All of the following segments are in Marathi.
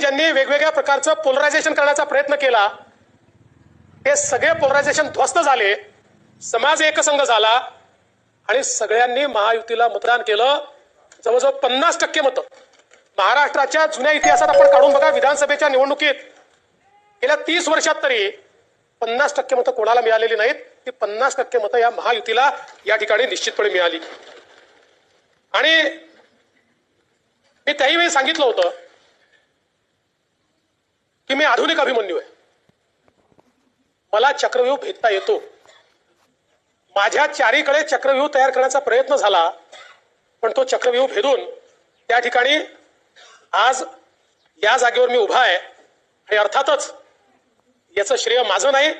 ज्यांनी वेगवेगळ्या प्रकारचं पोलरायझेशन करण्याचा प्रयत्न केला ते सगळे पोलरायझेशन ध्वस्त झाले समाज एकसंघ झाला आणि सगळ्यांनी महायुतीला मतदान केलं. जवळजवळ पन्नास टक्के मतं. महाराष्ट्राच्या जुन्या इतिहासात आपण काढून बघा विधानसभेच्या निवडणुकीत गेल्या तीस वर्षात तरी पन्नास टक्के मतं कोणाला मिळालेली नाहीत. ती पन्नास टक्के मतं या महायुतीला या ठिकाणी निश्चितपणे मिळाली. आणि मी त्याही वेळी सांगितलं होतं की मी आधुनिक अभिमन्यू आहे. मला चक्रव्यूह भेदता येतो. माझ्या चारीकडे चक्रव्यूह तयार करण्याचा प्रयत्न झाला पण तो चक्रव्यूह भेदून त्या ठिकाणी आज या जागेवर मी उभा आहे. आणि अर्थातच याचं श्रेय माझं नाही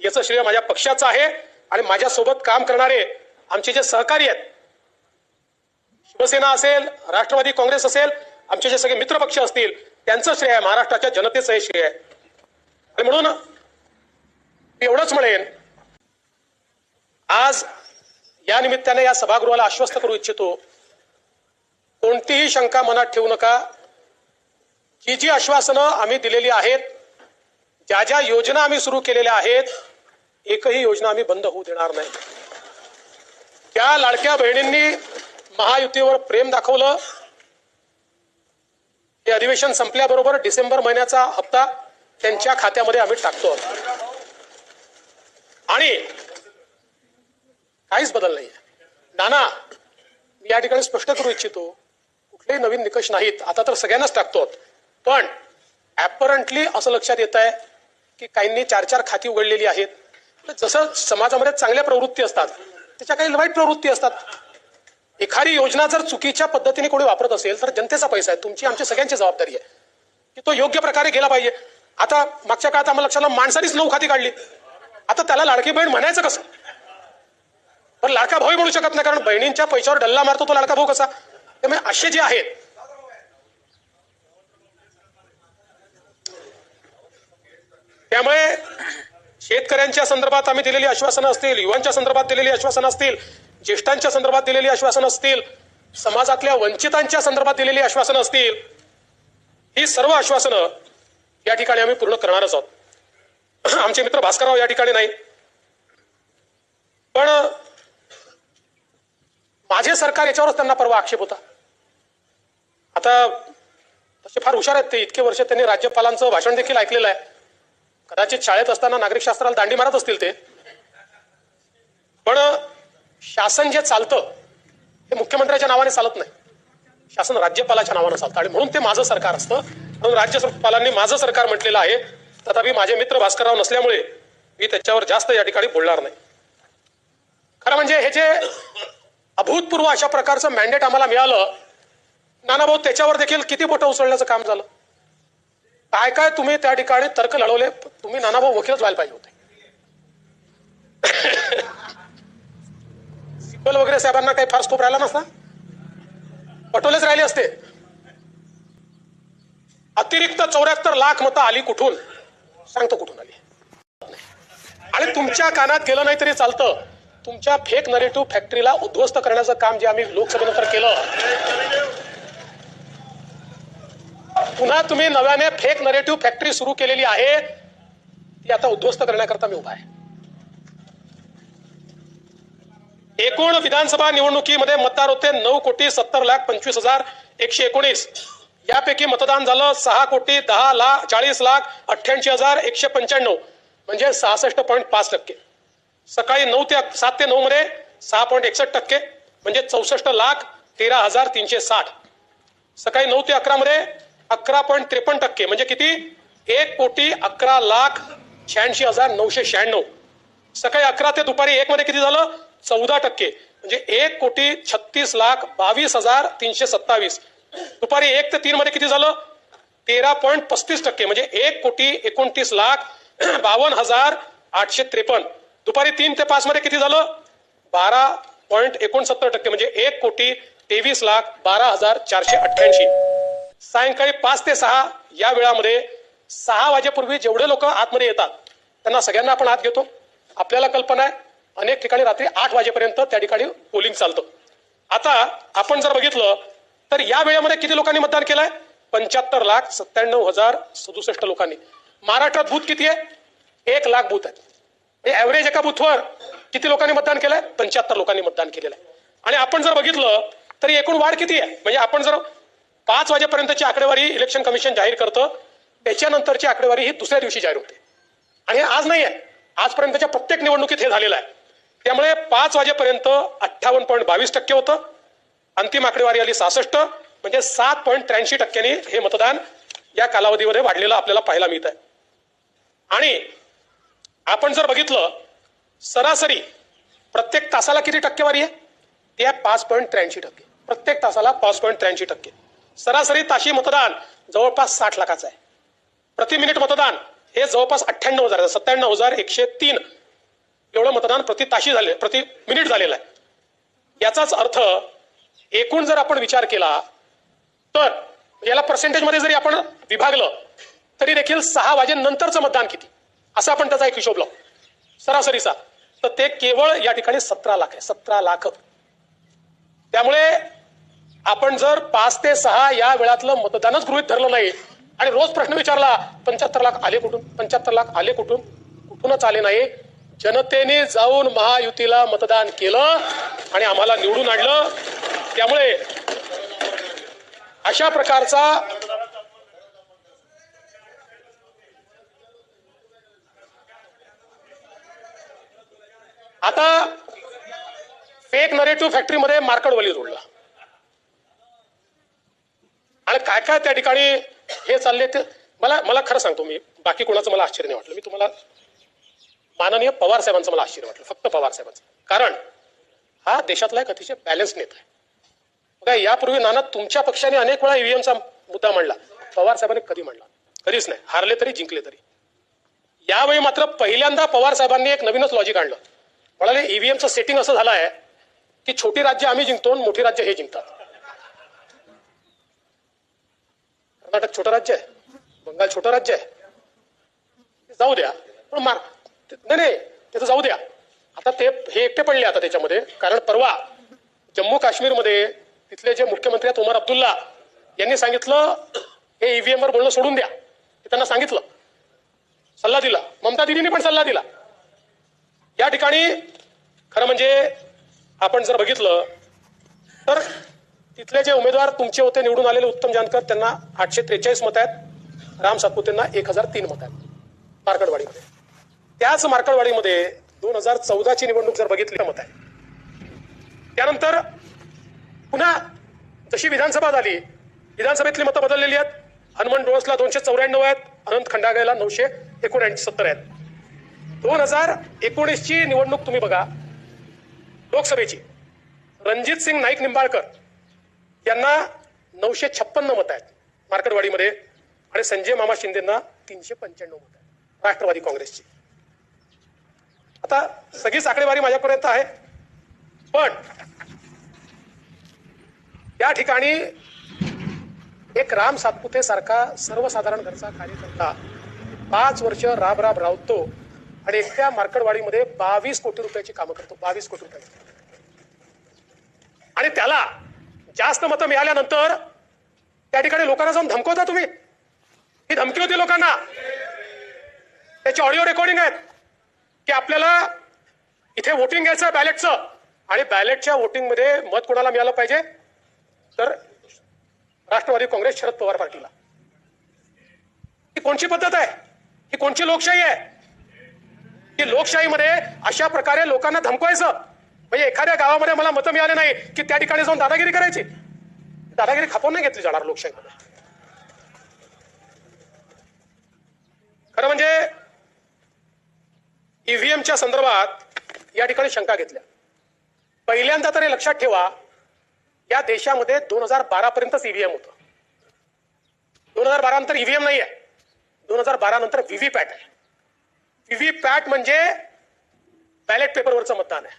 याचं श्रेय माझ्या पक्षाचं आहे आणि माझ्यासोबत काम करणारे आमचे जे सहकारी आहेत शिवसेना असेल राष्ट्रवादी काँग्रेस असेल आमचे जे सगळे मित्रपक्ष असतील त्यांचं श्रेय आहे महाराष्ट्राच्या जनतेचं हे श्रेय आहे. आणि म्हणून मी एवढंच म्हणेन आज या निमित्ताने या सभागृहाला आश्वस्त करू इच्छितो कोणतीही शंका मनात ठेवू नका. जी जी आश्वासनं आम्ही दिलेली आहेत ज्या ज्या योजना आम्ही सुरू केलेल्या आहेत एकही योजना आम्ही बंद होऊ देणार नाही. त्या लाडक्या बहिणींनी महायुतीवर प्रेम दाखवलं हे अधिवेशन संपल्याबरोबर डिसेंबर महिन्याचा हप्ता त्यांच्या खात्यामध्ये आम्ही टाकतो. आणि काहीच बदल नाही नाना मी या ठिकाणी स्पष्ट करू इच्छितो कुठलेही नवीन निकष नाहीत. आता तर सगळ्यांनाच टाकतो. पण ऍपरंटली असं लक्षात येत आहे की काहींनी चार चार खाती उघडलेली आहेत. जसं समाजामध्ये चांगल्या प्रवृत्ती असतात त्याच्या काही वाईट प्रवृत्ती असतात. एखादी योजना जर चुकीच्या पद्धतीने कोणी वापरत असेल तर जनतेचा पैसा आहे. तुमची आमची सगळ्यांची जबाबदारी आहे. की तो योग्य प्रकारे गेला पाहिजे. आता मागच्या काळात आम्हाला लक्षात माणसानीच नऊ खाती काढली. आता त्याला लाडकी बहीण म्हणायचं कसं? पण लाडका भाऊ म्हणू शकत नाही कारण बहिणींच्या पैशावर डल्ला मारतो तो लाडका भाऊ कसा? त्यामुळे म्हणजे असे जे आहेत. त्यामुळे शेतकऱ्यांच्या संदर्भात आम्ही दिलेली आश्वासनं असतील युवांच्या संदर्भात दिलेली आश्वासनं असतील ज्येष्ठांच्या संदर्भात दिलेली आश्वासनं असतील समाजातल्या वंचितांच्या संदर्भात दिलेली आश्वासनं असतील ही सर्व आश्वासनं या ठिकाणी आम्ही पूर्ण करणारच आहोत. आमचे मित्र भास्करराव या ठिकाणी नाही. पण माझे सरकार याच्यावरच त्यांना परवा आक्षेप होता. आता तसे फार हुशार आहेत ते इतके वर्ष त्यांनी राज्यपालांचं भाषण देखील ऐकलेलं आहे. कदाचित शाळेत असताना नागरिक शास्त्राला दांडी मारत असतील ते. पण शासन जे चालतं ते मुख्यमंत्र्याच्या नावाने चालत नाही. शासन राज्यपालाच्या नावानं चालतं. आणि म्हणून ते माझं सरकार असतं. म्हणून राज्यपालांनी माझं सरकार म्हटलेलं आहे. तथापि माझे मित्र भास्करराव नसल्यामुळे मी त्याच्यावर जास्त या ठिकाणी बोलणार नाही. खरं म्हणजे हे जे अभूतपूर्व अशा प्रकारचं मॅन्डेट आम्हाला मिळालं नानाभाऊ त्याच्यावर देखील किती बोटं उचलण्याचं काम झालं? काय काय तुम्ही त्या ठिकाणी तर्क लढवले? तुम्ही नानाभाऊ वकीलच व्हायला पाहिजे होते. सिब्बल वगैरे साहेबांना काही फार स्कोप राहिला नसता? पटोलेच राहिले असते. अतिरिक्त चौऱ्याहत्तर लाख मतं आली कुठून? सांगतो कुठून आली. आणि तुमच्या कानात गेलं नाही तरी चालतं. तुमच्या फेक नरेटिव्ह फॅक्टरीला उद्ध्वस्त करण्याचं काम जे आम्ही लोकसभेनंतर केलं. पुन्हा तुम्ही नव्याने फेक नरेटिव्ह फॅक्टरी सुरू केलेली आहे ती आता उद्ध्वस्त करण्याकरता मी उभा आहे. एकूण विधानसभा निवडणुकीमध्ये मतदार होते नऊ कोटी सत्तर लाख पंचवीस हजार एकशे एकोणीस. यापैकी मतदान झालं सहा कोटी दहा लाख चाळीस लाख अठ्ठ्याऐंशी हजार एकशे पंच्याण्णव म्हणजे सहासष्ट पॉईंट पाच टक्के. सकाळी नऊ ते सात ते नऊ मध्ये सहा पॉईंट एकसष्ट टक्के म्हणजे चौसष्ट लाख तेरा हजार तीनशे साठ. सकाळी नऊ ते अकरा मध्ये अकरा पॉईंट त्रेपन्न टक्के म्हणजे किती? एक कोटी अकरा लाख शहाऐंशी हजार नऊशे शहाण्णव. सकाळी अकरा ते दुपारी एक मध्ये किती झालं? चौदा टक्के. म्हणजे एक कोटी छत्तीस लाख बावीस हजार तीनशे सत्तावीस. दुपारी एक ते तीन मध्ये किती झालं? तेरा पॉईंट पस्तीस टक्के. म्हणजे एक कोटी एकोणतीस लाख बावन्न हजार आठशे त्रेपन्न. दुपारी तीन ते पाच मध्ये किती झालं? बारा पॉईंट एकोणसत्तर टक्के. म्हणजे एक कोटी तेवीस लाख बारा हजार चारशे अठ्ठ्याऐंशी. सायंकाळी पाच ते सहा या वेळामध्ये सहा वाजेपूर्वी जेवढे लोक आतमध्ये येतात त्यांना सगळ्यांना आपण आत घेतो. आपल्याला कल्पना आहे. अनेक ठिकाणी रात्री आठ वाजेपर्यंत त्या ठिकाणी पोलिंग चालतं. आता आपण जर बघितलं तर या वेळेमध्ये किती लोकांनी मतदान केलंय? पंच्याहत्तर लाख सत्त्याण्णव हजार सदुसष्ट लोकांनी. महाराष्ट्रात बूथ किती आहे? एक लाख बूथ आहेत. म्हणजे ऍव्हरेज एका बूथवर किती लोकांनी मतदान केलंय? पंच्याहत्तर लोकांनी मतदान केलेलं आहे. आणि आपण जर बघितलं तर एकूण वाढ किती आहे? म्हणजे आपण जर पाच वाजेपर्यंतची आकडेवारी इलेक्शन कमिशन जाहीर करतं त्याच्यानंतरची आकडेवारी ही दुसऱ्या दिवशी जाहीर होते. आणि आज नाही आहे आजपर्यंतच्या प्रत्येक निवडणुकीत हे झालेलं आहे. त्यामुळे पाच वाजेपर्यंत अठ्ठावन्न पॉईंट बावीस टक्के होतं. अंतिम आकडेवारी आली सहासष्ट. म्हणजे सात पॉईंट त्र्याऐंशी टक्क्यांनी हे मतदान या कालावधीमध्ये वाढलेलं आपल्याला पाहायला मिळत आहे आणि आपण जर बघितलं सरासरी प्रत्येक तासाला किती टक्केवारी आहे? ती आहे पाच पॉईंट त्र्याऐंशी टक्के. प्रत्येक तासाला पाच पॉईंट त्र्याऐंशी टक्के. सरासरी ताशी मतदान जवळपास साठ लाखाचं आहे. प्रति मिनिट मतदान हे जवळपास अठ्ठ्याण्णव हजार सत्त्याण्णव हजार एकशे तीन एवढं मतदान प्रति ताशी झाले प्रति मिनिट झालेलं आहे. याचाच अर्थ एकूण जर आपण विचार केला तर याला पर्सेंटेजमध्ये जरी आपण विभागलं तरी देखील सहा वाजेनंतरचं मतदान किती? असं आपण त्याचा एक हिशोब लावू. सरासरीचा तर ते केवळ या ठिकाणी सतरा लाख आहे सतरा लाख. त्यामुळे आपण जर पाच ते सहा या वेळातलं मतदानच गृहित धरलं नाही आणि रोज प्रश्न विचारला पंच्याहत्तर लाख आले कुठून? पंच्याहत्तर लाख आले कुठून? कुठूनच आले नाही. जनतेने जाऊन महायुतीला मतदान केलं आणि आम्हाला निवडून आणलं. त्यामुळे अशा प्रकारचा आता फेक नरेटिव्ह फॅक्टरीमध्ये मार्कडवली जोडला. आणि काय काय त्या ठिकाणी हे चालले ते मला मला खरं सांगतो मी बाकी कोणाचं मला आश्चर्य नाही वाटलं. मी तुम्हाला माननीय पवार साहेबांचं मला आश्चर्य वाटलं फक्त पवार साहेबांचं. कारण हा देशातला एक अतिशय बॅलन्स नेता आहे. बघा यापूर्वी नाना तुमच्या पक्षाने अनेक वेळा ईव्हीएमचा मुद्दा मांडला. पवार साहेबांनी कधी मांडला? कधीच नाही. हारले तरी जिंकले तरी. यावेळी मात्र पहिल्यांदा पवार साहेबांनी एक नवीनच लॉजिक आणलं. म्हणाले ईव्हीएमचं सेटिंग असं झालं आहे की छोटी राज्य आम्ही जिंकतो आणि मोठी राज्य हे जिंकतात. कर्नाटक छोटं राज्य आहे. बंगाल छोटं राज्य आहे. जाऊ द्या पण मार नाही नाही त्याचं जाऊ द्या. आता ते हे एकटे पडले आता त्याच्यामध्ये कारण परवा जम्मू काश्मीरमध्ये तिथले जे मुख्यमंत्री आहेत उमर अब्दुल्ला यांनी सांगितलं हे ईव्हीएम वर बोलणं सोडून द्या. हे त्यांना सांगितलं. सल्ला दिला. ममता दिदींनी पण सल्ला दिला. या ठिकाणी खरं म्हणजे आपण जर बघितलं तर तिथले जे उमेदवार तुमचे होते निवडून आलेले उत्तम जानकर त्यांना आठशे त्रेचाळीस मत आहेत. राम सातपुतेंना एक हजार तीन मत आहेत. मार्कडवाडीमध्ये त्याच मार्कडवाडीमध्ये दोन हजार चौदाची निवडणूक जर बघितली तर मत आहे. त्यानंतर पुन्हा जशी विधानसभा झाली विधानसभेतली मतं बदललेली आहेत. हनुमान डोळसला दोनशे चौऱ्याण्णव आहेत. अनंत खंडागळेला नऊशे एकोणऐंशी सत्तर आहेत. दोन हजार एकोणीसची निवडणूक तुम्ही बघा. लोकसभेची. रणजित सिंग नाईक निंबाळकर त्यांना नऊशे छप्पन्न मत आहेत. मार्केटवाडीमध्ये आणि संजय मामा शिंदेना तीनशे पंच्याण्णव मत आहेत. राष्ट्रवादी काँग्रेसची. आता सगळीच आकडेवारी माझ्यापर्यंत आहे. पण या ठिकाणी एक राम सातपुते सारखा सर्वसाधारण घरचा कार्यकर्ता पाच वर्ष राब राब रावतो आणि एकट्या मार्कडवाडीमध्ये बावीस कोटी रुपयाची कामं करतो. बावीस कोटी रुपयाची. आणि त्याला जास्त मतं मिळाल्यानंतर त्या ठिकाणी लोकांना जाऊन धमकवता तुम्ही? ही धमकी होती लोकांना. त्याची ऑडिओ रेकॉर्डिंग आहेत. की आपल्याला इथे वोटिंग घ्यायचं बॅलेटचं आणि बॅलेटच्या वोटिंगमध्ये मत कोणाला मिळालं पाहिजे? तर राष्ट्रवादी काँग्रेस शरद पवार पार्टीला. ही कोणची पद्धत आहे? ही कोणची लोकशाही आहे? की लोकशाहीमध्ये अशा प्रकारे लोकांना धमकवायचं. म्हणजे एखाद्या गावामध्ये मला मतं मिळाले नाही की त्या ठिकाणी जाऊन दादागिरी करायची. दादागिरी खापून नाही घेतली जाणार लोकशाहीमध्ये. खरं म्हणजे ईव्हीएमच्या संदर्भात या ठिकाणी शंका घेतल्या. पहिल्यांदा तरी लक्षात ठेवा या देशामध्ये दोन हजार बारा पर्यंतच ईव्हीएम होतं. दोन हजार बारा नंतर ईव्हीएम नाही आहे दोन हजार बारा नंतर व्हीव्हीपॅट आहे. व्हीव्हीपॅट म्हणजे बॅलेट पेपरवरचं मतदान आहे.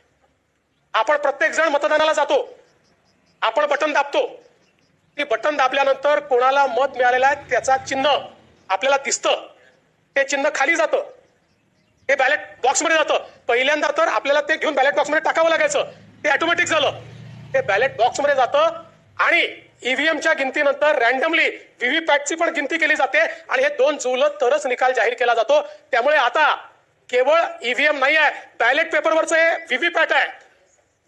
आपण प्रत्येक जण मतदानाला जातो. आपण बटन दाबतो. ते बटन दाबल्यानंतर कोणाला मत मिळालेलं आहे त्याचा चिन्ह आपल्याला दिसतं. ते चिन्ह खाली जातं. ते बॅलेट बॉक्समध्ये जातं. पहिल्यांदा तर आपल्याला ते घेऊन बॅलेट बॉक्समध्ये टाकावं लागायचं. ते ऑटोमॅटिक झालं. ते बॅलेट बॉक्समध्ये जातं आणि ईव्हीएमच्या गिनतीनंतर रॅन्डमली व्हीव्हीपॅटची पण गिनती केली जाते आणि हे दोन जुळलं तरच निकाल जाहीर केला जातो. त्यामुळे आता केवळ ईव्हीएम नाही आहे बॅलेट पेपरवरचं हे व्हीव्हीपॅट आहे.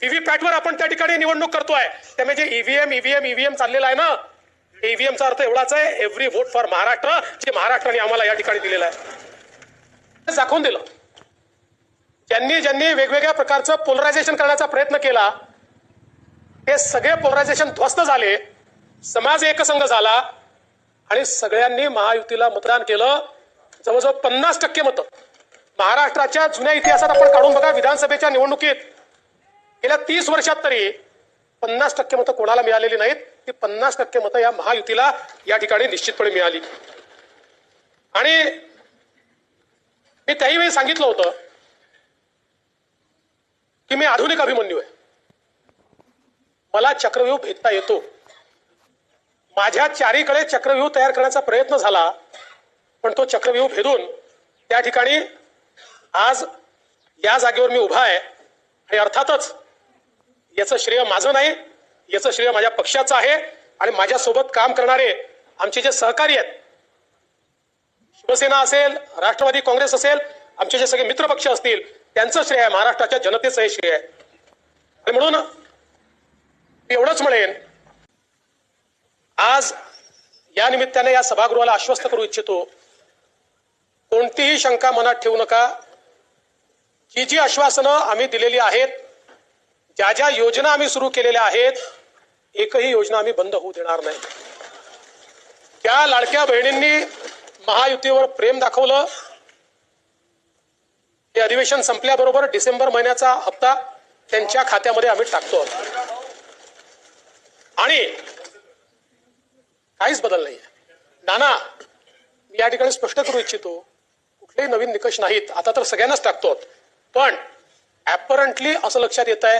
व्हीव्हीपॅटवर आपण त्या ठिकाणी निवडणूक करतोय. त्यामुळे जे म्हणजे ईव्हीएम ईव्हीएम ईव्हीएम चाललेला आहे ना? ईव्हीएमचा अर्थ एवढाच आहे एव्हरी व्होट फॉर महाराष्ट्र जे महाराष्ट्राने आम्हाला या ठिकाणी दिलेलं आहे. ते दाखवून दिलं. ज्यांनी ज्यांनी वेगवेगळ्या प्रकारचं पोलरायझेशन करण्याचा प्रयत्न केला हे सगळे पोलरायझेशन ध्वस्त झाले समाज एकसंघ झाला आणि सगळ्यांनी महायुतीला मतदान केलं. जवळजवळ पन्नास टक्के मतं. महाराष्ट्राच्या जुन्या इतिहासात आपण काढून बघा विधानसभेच्या निवडणुकीत गेल्या तीस वर्षात तरी पन्नास टक्के मतं कोणाला मिळालेली नाहीत. ती पन्नास टक्के मतं या महायुतीला या ठिकाणी निश्चितपणे मिळाली. आणि मी त्याही वेळी सांगितलं होतं की मी आधुनिक अभिमन्यू आहे. मला चक्रव्यूह भेदता येतो. माझ्या चारीकडे चक्रव्यूह तयार करण्याचा प्रयत्न झाला पण तो चक्रव्यूह भेदून त्या ठिकाणी आज या जागेवर मी उभा आहे आणि अर्थातच याचं श्रेय माझं नाही याचं श्रेय माझ्या पक्षाचं आहे आणि माझ्यासोबत काम करणारे आमचे जे सहकारी आहेत शिवसेना असेल राष्ट्रवादी काँग्रेस असेल आमचे जे सगळे मित्रपक्ष असतील त्यांचं श्रेय आहे महाराष्ट्राच्या जनतेचं हे श्रेय आहे. आणि म्हणून मी एवढंच म्हणेन आज या निमित्ताने या सभागृहाला आश्वस्त करू इच्छितो कोणतीही शंका मनात ठेवू नका. जी जी आश्वासनं आम्ही दिलेली आहेत ज्या ज्या योजना आम्ही सुरू केलेल्या आहेत एकही योजना आम्ही बंद होऊ देणार नाही. त्या लाडक्या बहिणींनी महायुतीवर प्रेम दाखवलं. हे अधिवेशन संपल्याबरोबर डिसेंबर महिन्याचा हप्ता त्यांच्या खात्यामध्ये आम्ही टाकतो. आणि काहीच बदल नाही नाना मी या ठिकाणी स्पष्ट करू इच्छितो कुठलेही नवीन निकष नाहीत. आता तर सगळ्यांनाच टाकतो. पण ऍपरंटली असं लक्षात येत आहे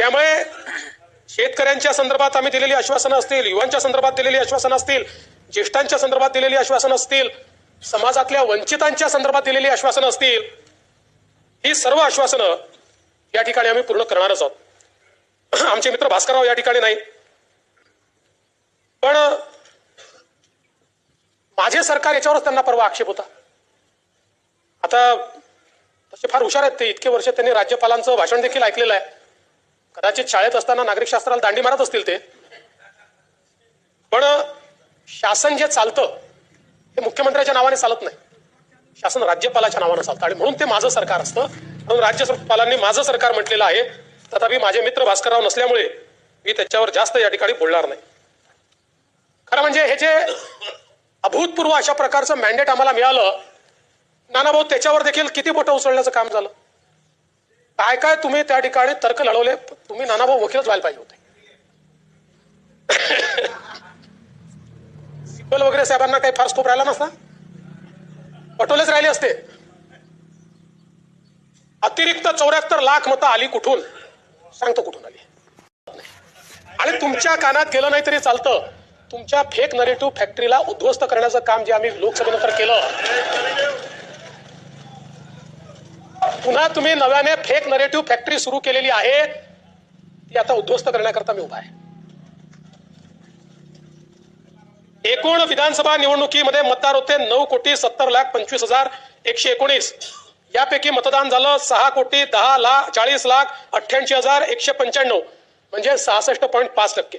त्यामुळे शेतकऱ्यांच्या संदर्भात आम्ही दिलेली आश्वासनं असतील युवांच्या संदर्भात दिलेली आश्वासनं असतील ज्येष्ठांच्या संदर्भात दिलेली आश्वासनं असतील समाजातल्या वंचितांच्या संदर्भात दिलेली आश्वासनं असतील ही सर्व आश्वासनं या ठिकाणी आम्ही पूर्ण करणारच आहोत. आमचे मित्र भास्करराव या ठिकाणी नाही पण माझे सरकार याच्यावरच त्यांना परवा आक्षेप होता. आता तसे फार हुशार आहेत ते इतके वर्ष त्यांनी राज्यपालांचं भाषण देखील ऐकलेलं आहे. कदाचित शाळेत असताना नागरिक शास्त्राला दांडी मारत असतील ते. पण शासन जे चालतं ते मुख्यमंत्र्याच्या नावाने चालत नाही. शासन राज्यपालाच्या नावानं चालतं. आणि म्हणून ते माझं सरकार असतं. म्हणून राज्यपालांनी माझं सरकार म्हटलेलं आहे. तथापि माझे मित्र भास्करराव नसल्यामुळे मी त्याच्यावर जास्त या ठिकाणी बोलणार नाही. खरं म्हणजे हे जे अभूतपूर्व अशा प्रकारचं मॅन्डेट आम्हाला मिळालं नानाभाऊ त्याच्यावर देखील किती बोटं उचलण्याचं काम झालं? काय काय तुम्ही त्या ठिकाणी तर्क लढवले तुम्ही नानाभाऊ वकीलच व्हायला पाहिजे होते. सिब्बल वगैरे साहेबांना काही फार स्कोप राहिला नसता? पटोलेच राहिले असते. अतिरिक्त चौऱ्याहत्तर लाख मतं आली कुठून? सांगतो कुठून आली? आणि तुमच्या कानात गेलं नाही तरी चालतं. तुमच्या फेक नरेटिव्ह फॅक्टरीला उद्ध्वस्त करण्याचं काम जे आम्ही लोकसभेनंतर केलं पुन्हा तुम्ही नव्याने फेक नरेटिव्ह फॅक्टरी सुरू केलेली आहे ती आता उद्ध्वस्त करण्याकरता मी उभा आहे. एकूण विधानसभा निवडणुकीमध्ये मतदार होते नऊ कोटी सत्तर लाख पंचवीस हजार एकशे एकोणीस. यापैकी मतदान झालं सहा कोटी दहा लाख चाळीस लाख अठ्ठ्याऐंशी हजार एकशे पंच्याण्णव म्हणजे सहासष्ट पॉईंट पाच टक्के.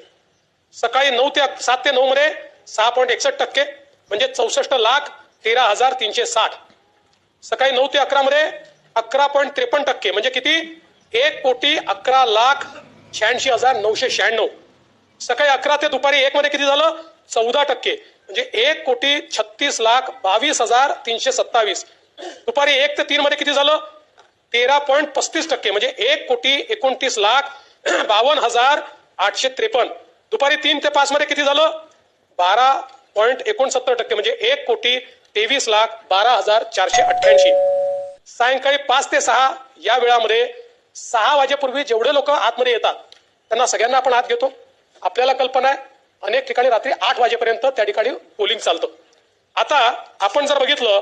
सकाळी नऊ ते सात ते नऊ मध्ये सहा पॉईंट एकसष्ट टक्के म्हणजे चौसष्ट लाख तेरा हजार तीनशे साठ. सकाळी नऊ ते अकरा मध्ये अकरा पॉईंट त्रेपन्न टक्के म्हणजे किती? एक कोटी अकरा लाख शहाऐंशी हजार नऊशे शहाण्णव. सकाळी अकरा ते दुपारी एक मध्ये किती झालं? चौदा टक्के. म्हणजे एक कोटी छत्तीस लाख बावीस हजार तीनशे सत्तावीस. दुपारी एक ते तीन मध्ये किती झालं? तेरा पॉईंट पस्तीस टक्के म्हणजे एक कोटी एकोणतीस लाख बावन्न हजार आठशे त्रेपन्न. दुपारी तीन ते पाच मध्ये किती झालं? बारा पॉईंट एकोणसत्तर टक्के म्हणजे एक कोटी तेवीस लाख बारा हजार चारशे अठ्ठ्याऐंशी. सायंकाळी पाच ते सहा या वेळामध्ये सहा वाजेपूर्वी जेवढे लोक आतमध्ये येतात त्यांना सगळ्यांना आपण आत घेतो. आपल्याला कल्पना आहे अनेक ठिकाणी रात्री आठ वाजेपर्यंत त्या ठिकाणी पोलिंग चालतं. आता आपण जर बघितलं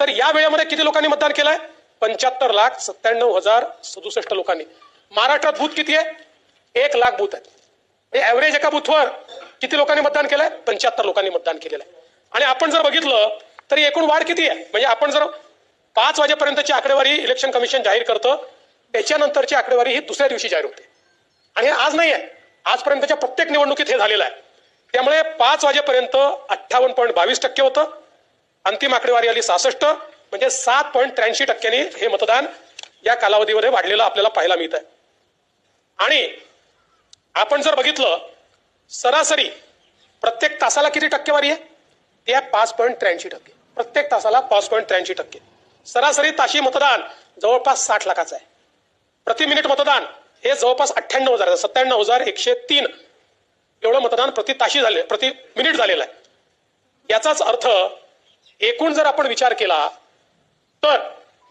तर या वेळेमध्ये किती लोकांनी मतदान केलंय? पंच्याहत्तर लाख सत्त्याण्णव हजार सदुसष्ट लोकांनी. महाराष्ट्रात बूथ किती आहे? एक लाख बूथ आहेत. ऍव्हरेज एका बूथवर किती लोकांनी मतदान केलंय? पंच्याहत्तर लोकांनी मतदान केलेलं आहे. आणि आपण जर बघितलं तर एकूण वाढ किती आहे? म्हणजे आपण जर पाच वाजेपर्यंतची आकडेवारी इलेक्शन कमिशन जाहीर करतं. त्याच्यानंतरची आकडेवारी ही दुसऱ्या दिवशी जाहीर होते. आणि हे आज नाही आहे. आजपर्यंतच्या प्रत्येक निवडणुकीत हे झालेलं आहे. त्यामुळे पाच वाजेपर्यंत अठ्ठावन्न पॉईंट बावीस टक्के होतं. अंतिम आकडेवारी आली सहासष्ट म्हणजे सात पॉईंट त्र्याऐंशी टक्क्यांनी हे मतदान या कालावधीमध्ये वाढलेलं आपल्याला पाहायला मिळत आहे आणि आपण जर बघितलं सरासरी प्रत्येक तासाला किती टक्केवारी आहे? ते पाच पॉईंट त्र्याऐंशी टक्के. प्रत्येक तासाला पाच पॉईंट त्र्याऐंशी टक्के. सरासरी ताशी मतदान जवळपास साठ लाखाचं आहे. प्रति मिनिट मतदान हे जवळपास अठ्ठ्याण्णव हजार सत्त्याण्णव हजार एकशे तीन एवढं मतदान प्रति ताशी झाले प्रति मिनिट झालेलं आहे. याचाच अर्थ एकूण जर आपण विचार केला तर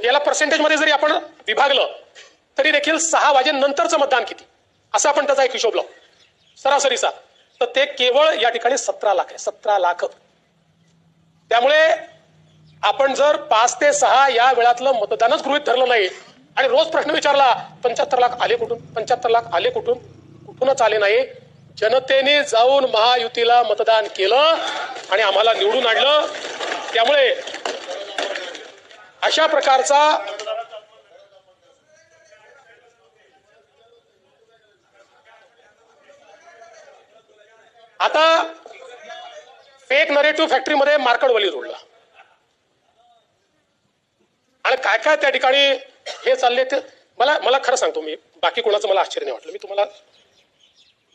याला पर्सेंटेजमध्ये जरी आपण विभागलं तरी देखील सहा वाजेनंतरचं मतदान किती? असं आपण त्याचा एक हिशोब लावू. सरासरीचा. तर ते केवळ या ठिकाणी सतरा लाख आहे. सतरा लाख. त्यामुळे आपण जर पाच ते सहा या वेळातलं मतदानच गृहित धरलं नाही आणि रोज प्रश्न विचारला पंच्याहत्तर लाख आले कुठून? पंच्याहत्तर लाख आले कुठून? कुठूनच आले नाही. जनतेने जाऊन महायुतीला मतदान केलं आणि आम्हाला निवडून आणलं. त्यामुळे अशा प्रकारचा आता फेक नरेटिव्ह फॅक्टरीमध्ये मार्कडवली जोडला. आणि काय काय त्या ठिकाणी हे चालले ते मला मला खरं सांगतो मी. बाकी कोणाचं मला आश्चर्य नाही वाटलं. मी तुम्हाला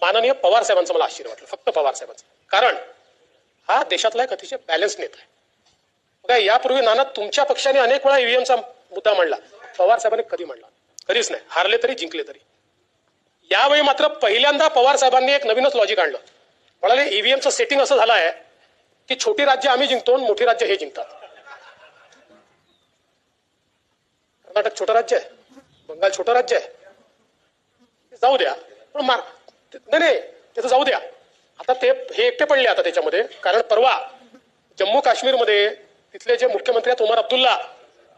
माननीय पवार साहेबांचं मला आश्चर्य वाटलं. फक्त पवार साहेबांचं. कारण हा देशातला एक अतिशय बॅलन्स नेता आहे. बघा यापूर्वी नाना तुमच्या पक्षाने अनेक वेळा ईव्हीएमचा मुद्दा मांडला. पवार साहेबांनी कधी मांडला? कधीच नाही. हारले तरी जिंकले तरी. यावेळी मात्र पहिल्यांदा पवार साहेबांनी एक नवीनच लॉजिक आणलं. म्हणाले ईव्हीएमचं सेटिंग असं झालं आहे की छोटी राज्य आम्ही जिंकतो आणि मोठी राज्य हे जिंकतात. कर्नाटक छोटं राज्य आहे. बंगाल छोटं राज्य आहे. जाऊ द्या. पण मार नाही नाही त्याचं जाऊ द्या. आता ते हे एकटे पडले आता त्याच्यामध्ये. कारण परवा जम्मू काश्मीरमध्ये तिथले जे मुख्यमंत्री आहेत उमर अब्दुल्ला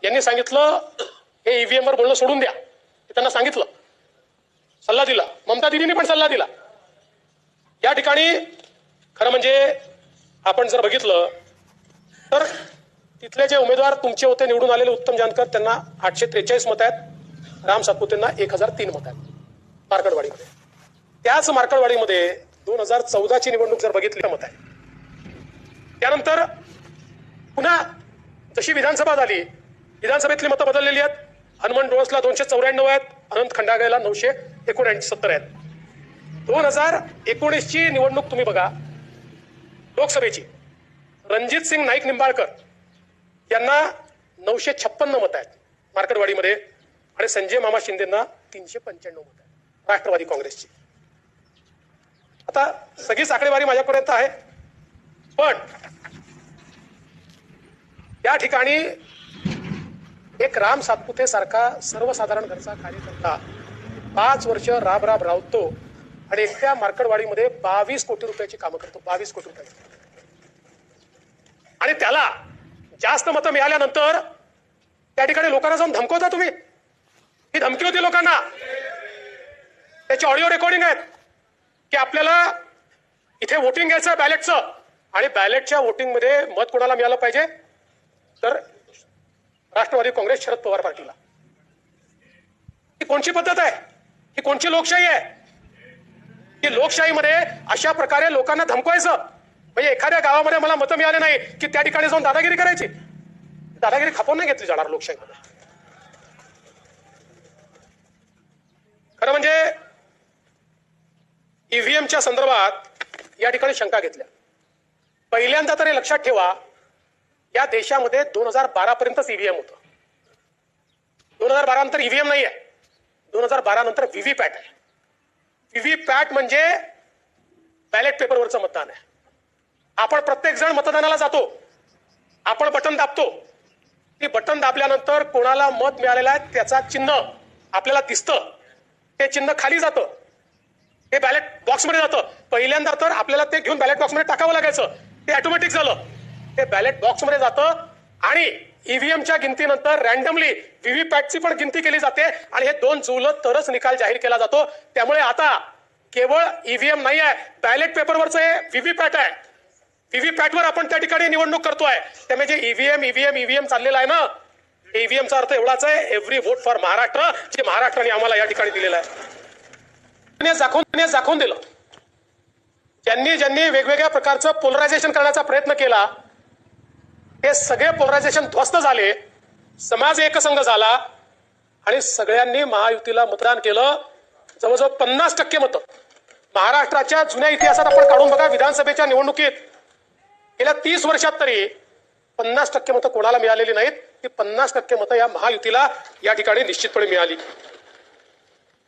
यांनी सांगितलं हे ईव्हीएम वर बोलणं सोडून द्या. हे त्यांना सांगितलं. सल्ला दिला. ममता दिदींनी पण सल्ला दिला. या ठिकाणी खरं म्हणजे आपण जर बघितलं तर तिथले जे उमेदवार तुमचे होते निवडून आलेले उत्तम जानकर त्यांना आठशे त्रेचाळीस मत आहेत. राम सातपुतेंना एक हजार तीन मत आहेत. मार्कडवाडीमध्ये त्याच मार्कडवाडीमध्ये दोन हजार चौदाची निवडणूक जर बघितली मत आहे त्यानंतर पुन्हा जशी विधानसभा झाली विधानसभेतली मतं बदललेली आहेत. हनुमान डोळसला दोनशे चौऱ्याण्णव आहेत. अनंत खंडागळेला नऊशे एकोणऐंशी सत्तर आहेत. दोन हजार एकोणीसची निवडणूक तुम्ही बघा. लोकसभेची. रणजित सिंग नाईक निंबाळकर यांना नऊशे छप्पन्न मत आहेत. मार्कडवाडीमध्ये आणि संजय मामा शिंदेना तीनशे पंच्याण्णव मत आहेत. राष्ट्रवादी काँग्रेसची. आता सगळीच आकडेवारी माझ्यापर्यंत आहे. पण या ठिकाणी एक राम सातपुते सारखा सर्वसाधारण घरचा कार्यकर्ता पाच वर्ष राब राब रावतो आणि एकट्या मार्कडवाडीमध्ये बावीस कोटी रुपयाची कामं करतो. बावीस कोटी रुपयाची. आणि त्याला जास्त मतं मिळाल्यानंतर त्या ठिकाणी लोकांना जाऊन धमकवता तुम्ही? ही धमकी होती लोकांना. त्याची ऑडिओ रेकॉर्डिंग आहेत की आपल्याला इथे वोटिंग घ्यायचं बॅलेटचं आणि बॅलेटच्या वोटिंगमध्ये मत कोणाला मिळालं पाहिजे? तर राष्ट्रवादी काँग्रेस शरद पवार पार्टीला. ही कोणची पद्धत आहे? ही कोणची लोकशाही आहे? की लोकशाहीमध्ये अशा प्रकारे लोकांना धमकवायचं. म्हणजे एखाद्या गावामध्ये मला मतं मिळाले नाही की त्या ठिकाणी जाऊन दादागिरी करायची. दादागिरी खपवून नाही घेतली जाणार लोकशाहीमध्ये. खरं म्हणजे ईव्हीएमच्या संदर्भात या ठिकाणी शंका घेतल्या. पहिल्यांदा तरी लक्षात ठेवा या देशामध्ये दोन हजार बारा पर्यंतच ईव्हीएम होतं. दोन हजार बारा नंतर ईव्हीएम नाही आहे दोन हजार बारा नंतर व्हीव्हीपॅट आहे. व्हीव्हीपॅट म्हणजे बॅलेट पेपरवरचं मतदान आहे. आपण प्रत्येक जण मतदानाला जातो. आपण बटन दाबतो. ती बटन दाबल्यानंतर कोणाला मत मिळालेलं आहे त्याचा चिन्ह आपल्याला दिसतं. ते चिन्ह खाली जातं. ते बॅलेट बॉक्समध्ये जातं. पहिल्यांदा तर आपल्याला ते घेऊन बॅलेट बॉक्समध्ये टाकावं लागायचं. ते ऑटोमॅटिक झालं. ते बॅलेट बॉक्समध्ये जातं आणि ईव्हीएमच्या गिनतीनंतर रॅन्डमली व्हीव्हीपॅटची पण गिनती केली जाते आणि हे दोन जुळलं तरच निकाल जाहीर केला जातो. त्यामुळे आता केवळ ईव्हीएम नाही आहे बॅलेट पेपरवरचं हे व्हीव्हीपॅट आहे. व्हीव्हीपॅटवर आपण त्या ठिकाणी निवडणूक करतोय. त्यामुळे जे म्हणजे ईव्हीएम ईव्हीएम ईव्हीएम चाललेला आहे ना? ईव्हीएमचा अर्थ एवढाच आहे एव्हरी वोट फॉर महाराष्ट्र जे महाराष्ट्राने आम्हाला या ठिकाणी दिलेलं आहे. दाखवून दाखवून दिलं ज्यांनी ज्यांनी वेगवेगळ्या प्रकारचं पोलरायझेशन करण्याचा प्रयत्न केला ते सगळे पोलरायझेशन ध्वस्त झाले समाज एकसंघ झाला आणि सगळ्यांनी महायुतीला मतदान केलं. जवळजवळ पन्नास टक्के मतं. महाराष्ट्राच्या जुन्या इतिहासात आपण काढून बघा विधानसभेच्या निवडणुकीत गेल्या तीस वर्षात तरी पन्नास टक्के मतं कोणाला मिळालेली नाहीत. ती पन्नास टक्के मतं या महायुतीला या ठिकाणी निश्चितपणे मिळाली.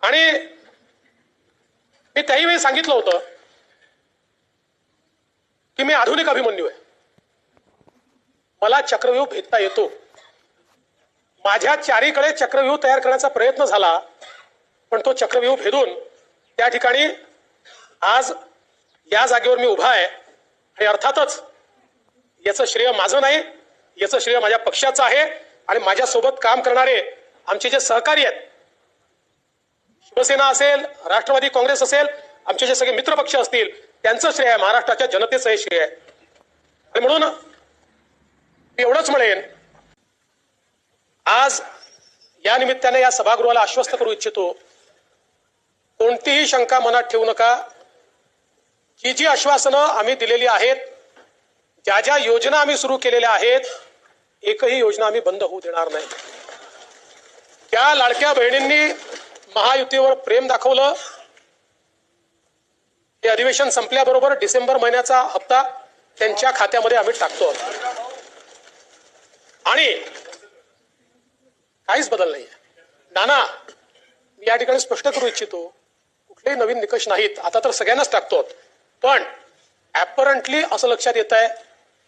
आणि मी त्याही वेळी सांगितलं होतं की मी आधुनिक अभिमन्यू आहे. मला चक्रव्यूह भेदता येतो. माझ्या चारीकडे चक्रव्यूह तयार करण्याचा प्रयत्न झाला पण तो चक्रव्यूह भेदून त्या ठिकाणी आज या जागेवर मी उभा आहे. आणि अर्थातच याचं श्रेय माझं नाही. याचं श्रेय माझ्या पक्षाचं आहे. आणि माझ्यासोबत काम करणारे आमचे जे सहकारी आहेत शिवसेना असेल राष्ट्रवादी काँग्रेस असेल आमचे जे सगळे मित्रपक्ष असतील त्यांचं श्रेय आहे. महाराष्ट्राच्या जनतेचं हे श्रेय आहे. आणि म्हणून मी एवढंच म्हणेन आज या निमित्ताने या सभागृहाला आश्वस्त करू इच्छितो. कोणतीही शंका मनात ठेवू नका. जी जी आश्वासनं आम्ही दिलेली आहेत ज्या ज्या योजना आम्ही सुरू केलेल्या आहेत एकही योजना आम्ही बंद होऊ देणार नाही. त्या लाडक्या बहिणींनी महायुतीवर प्रेम दाखवलं. हे अधिवेशन संपल्याबरोबर डिसेंबर महिन्याचा हप्ता त्यांच्या खात्यामध्ये आम्ही टाकतो. आणि काहीच बदल नाही नाना मी या ठिकाणी स्पष्ट करू इच्छितो कुठलेही नवीन निकष नाहीत. आता तर सगळ्यांनाच टाकतो पण ऍपरंटली असं लक्षात येत आहे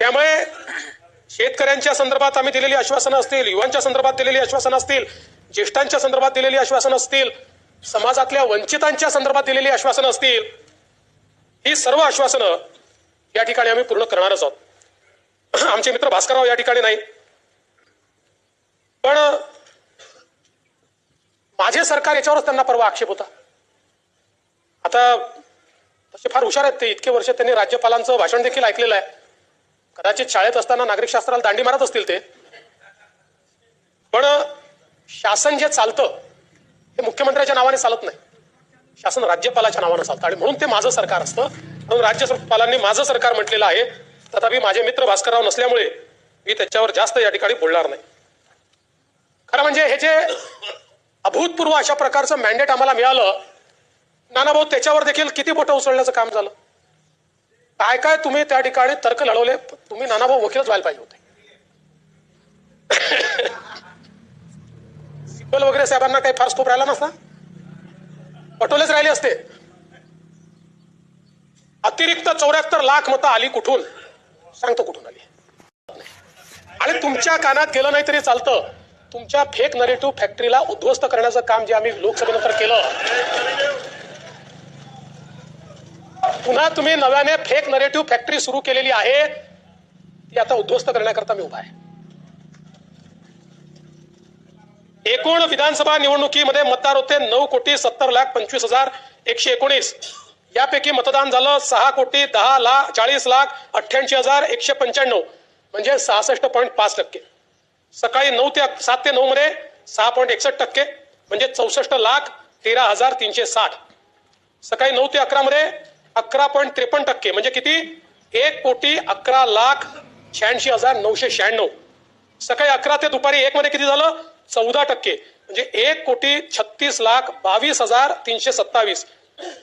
त्यामुळे शेतकऱ्यांच्या संदर्भात आम्ही दिलेली आश्वासनं असतील युवांच्या संदर्भात दिलेली आश्वासनं असतील ज्येष्ठांच्या संदर्भात दिलेली आश्वासनं असतील समाजातल्या वंचितांच्या संदर्भात दिलेली आश्वासनं असतील ही सर्व आश्वासनं या ठिकाणी आम्ही पूर्ण करणारच आहोत. आमचे मित्र भास्करराव या ठिकाणी नाही. पण माझे सरकार याच्यावरच त्यांना परवा आक्षेप होता. आता तसे फार हुशार आहेत ते इतके वर्ष त्यांनी राज्यपालांचं भाषण देखील ऐकलेलं आहे. कदाचित शाळेत असताना नागरिक शास्त्राला दांडी मारत असतील ते. पण शासन जे चालतं ते मुख्यमंत्र्याच्या नावाने चालत नाही. शासन राज्यपालाच्या नावानं चालतं. आणि म्हणून ते माझं सरकार असतं. म्हणून राज्यपालांनी माझं सरकार म्हटलेलं आहे. तथापि माझे मित्र भास्करराव नसल्यामुळे मी त्याच्यावर जास्त या ठिकाणी बोलणार नाही. खरं म्हणजे हे जे अभूतपूर्व अशा प्रकारचं मॅन्डेट आम्हाला मिळालं नानाभाऊ त्याच्यावर देखील किती बोटं उचलण्याचं काम झालं? काय काय तुम्ही त्या ठिकाणी तर्क लढवले तुम्ही नानाभाऊ वकीलच व्हायला पाहिजे होते. सिब्बल वगैरे साहेबांना काही फार स्कोप राहिला नसता? पटोलेच राहिले असते. अतिरिक्त चौऱ्याहत्तर लाख मतं आली कुठून? सांगतो कुठून आली. आणि तुमच्या कानात गेलं नाही तरी चालतं. तुमच्या फेक नरेटिव्ह फॅक्टरीला उद्ध्वस्त करण्याचं काम जे आम्ही लोकसभेनंतर केलं पुन्हा तुम्ही नव्याने फेक नरेटिव्ह फॅक्टरी सुरू केलेली आहे. ती आता उद्ध्वस्त करण्याकरता मी उभा आहे. एकूण विधानसभा निवडणुकीमध्ये मतदार होते नऊ कोटी सत्तर लाख पंचवीस हजार एकशे एकोणीस. यापैकी मतदान झालं सहा कोटी दहा लाख चाळीस लाख अठ्ठ्याऐंशी हजार एकशे पंच्याण्णव. म्हणजे सहासष्ट पॉईंट पाच टक्के. सकाळी नऊ ते सात ते नऊ मध्ये सहा पॉईंट एकसष्ट टक्के म्हणजे चौसष्ट लाख तेरा हजार तीनशे साठ. सकाळी नऊ ते अकरा मध्ये अकरा पॉईंट त्रेपन्न टक्के. म्हणजे किती? एक कोटी अकरा लाख शहाऐंशी हजार नऊशे शहाण्णव. सकाळी अकरा ते दुपारी एक मध्ये किती झालं? चौदा टक्के. म्हणजे एक कोटी छत्तीस लाख बावीस हजार तीनशे सत्तावीस.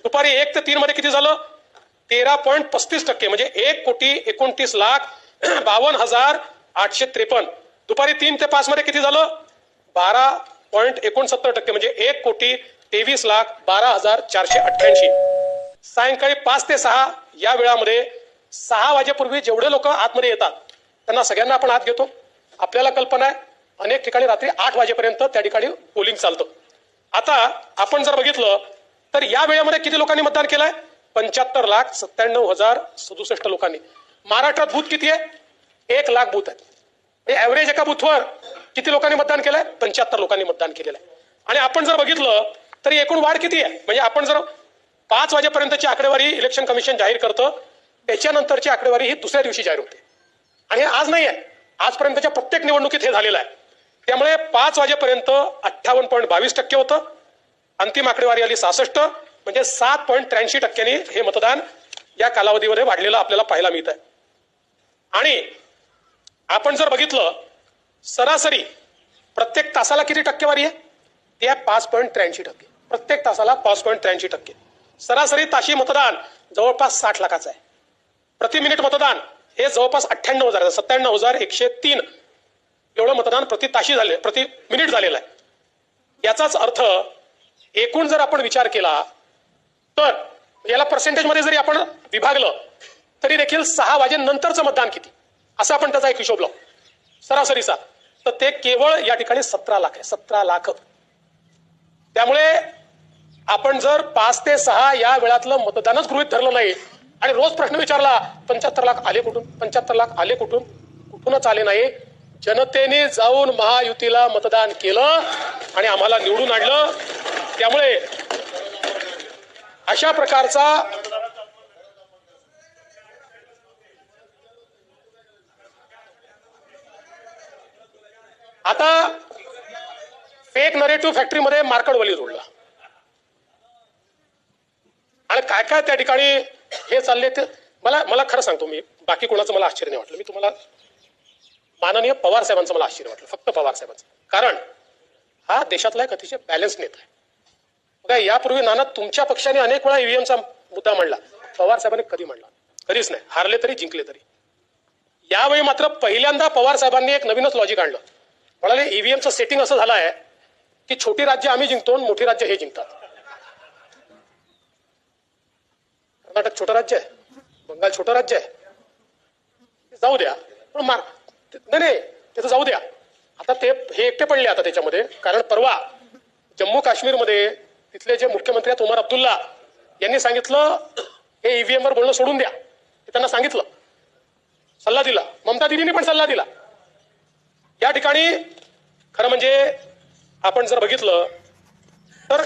दुपारी एक ते तीन मध्ये किती झालं? तेरा पॉईंट पस्तीस टक्के. म्हणजे एक कोटी एकोणतीस लाख बावन्न हजार आठशे त्रेपन्न. दुपारी तीन ते पाच मध्ये किती झालं? बारा पॉईंट एकोणसत्तर टक्के. म्हणजे एक कोटी तेवीस लाख बारा हजार चारशे अठ्ठ्याऐंशी. सायंकाळी पाच ते सहा या वेळामध्ये सहा वाजेपूर्वी जेवढे लोक आतमध्ये येतात त्यांना सगळ्यांना आपण आत घेतो. आपल्याला कल्पना आहे अनेक ठिकाणी रात्री आठ वाजेपर्यंत त्या ठिकाणी पोलिंग चालतं. आता आपण जर बघितलं तर या वेळेमध्ये किती लोकांनी मतदान केलंय? पंच्याहत्तर लाख सत्त्याण्णव हजार सदुसष्ट लोकांनी. महाराष्ट्रात बूथ किती आहे? एक लाख बूथ आहेत. म्हणजे ऍव्हरेज एका बूथवर किती लोकांनी मतदान केलंय? पंच्याहत्तर लोकांनी मतदान केलेलं आहे. आणि आपण जर बघितलं तर एकूण वाढ किती आहे? म्हणजे आपण जर पाच वाजेपर्यंतची आकडेवारी इलेक्शन कमिशन जाहीर करतं. त्याच्यानंतरची आकडेवारी ही दुसऱ्या दिवशी जाहीर होते. आणि हे आज नाही आहे. आजपर्यंतच्या प्रत्येक निवडणुकीत हे झालेलं आहे. त्यामुळे पाच वाजेपर्यंत अठ्ठावन्न पॉईंट बावीस टक्के होतं. अंतिम आकडेवारी आली सहासष्ट. म्हणजे सात पॉईंट त्र्याऐंशी टक्क्यांनी हे मतदान या कालावधीमध्ये वाढलेलं आपल्याला पाहायला मिळत आहे. आणि आपण जर बघितलं सरासरी प्रत्येक तासाला किती टक्केवारी आहे? ती आहे पाच पॉईंट त्र्याऐंशी टक्के. प्रत्येक तासाला पाच पॉईंट त्र्याऐंशी टक्के. सरासरी ताशी मतदान जवळपास साठ लाखाचं आहे. प्रति मिनिट मतदान हे जवळपास अठ्ठ्याण्णव हजार सत्त्याण्णव हजार एकशे तीन एवढं मतदान प्रति ताशी झाले प्रति मिनिट झालेलं आहे. याचाच अर्थ एकूण जर आपण विचार केला तर याला पर्सेंटेजमध्ये जरी आपण विभागलं तरी देखील सहा वाजेनंतरचं मतदान किती? असं आपण त्याचा एक हिशोब लावू. सरासरीचा तर ते केवळ या ठिकाणी सतरा लाख आहे सतरा लाख. त्यामुळे आपण जर पाच ते सहा या वेळातलं मतदानच गृहित धरलं नाही आणि रोज प्रश्न विचारला पंच्याहत्तर लाख आले कुठून? पंच्याहत्तर लाख आले कुठून? कुठूनच आले नाही. जनतेने जाऊन महायुतीला मतदान केलं आणि आम्हाला निवडून आणलं. त्यामुळे अशा प्रकारचा आता फेक नरेटिव्ह फॅक्टरीमध्ये मार्कडवली जोडला. आणि काय काय त्या ठिकाणी हे चालले ते मला मला खरं सांगतो मी. बाकी कोणाचं मला आश्चर्य नाही वाटलं. मी तुम्हाला माननीय पवार साहेबांचं मला आश्चर्य वाटलं. फक्त पवार साहेबांचं. कारण हा देशातला एक अतिशय बॅलन्स नेता आहे. बघा यापूर्वी नाना तुमच्या पक्षाने अनेक वेळा ईव्हीएमचा मुद्दा मांडला. पवार साहेबांनी कधी मांडला? कधीच नाही. हारले तरी जिंकले तरी. यावेळी मात्र पहिल्यांदा पवार साहेबांनी एक नवीनच लॉजिक आणलं. म्हणाले ईव्हीएमचं सेटिंग असं झालं आहे की छोटी राज्य आम्ही जिंकतो आणि मोठी राज्य हे जिंकतात. कर्नाटक छोटं राज्य आहे. बंगाल छोटं राज्य आहे. जाऊ द्या. पण मार नाही नाही तर जाऊ द्या. आता ते हे एकटे पडले आता त्याच्यामध्ये. कारण परवा जम्मू काश्मीरमध्ये तिथले जे मुख्यमंत्री आहेत उमर अब्दुल्ला यांनी सांगितलं हे ईव्हीएम वर बोलणं सोडून द्या. हे त्यांना सांगितलं. सल्ला दिला. ममता दिदींनी पण सल्ला दिला. या ठिकाणी खरं म्हणजे आपण जर बघितलं तर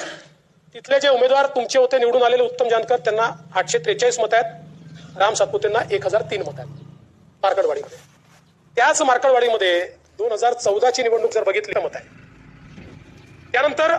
तिथले जे उमेदवार तुमचे होते निवडून आलेले उत्तम जानकर त्यांना आठशे त्रेचाळीस मत आहेत. राम सातपुतेंना एक हजार तीन मत आहेत. मार्कडवाडीमध्ये. त्याच मार्कडवाडीमध्ये दोन हजार चौदाची निवडणूक जर बघितली मत आहे. त्यानंतर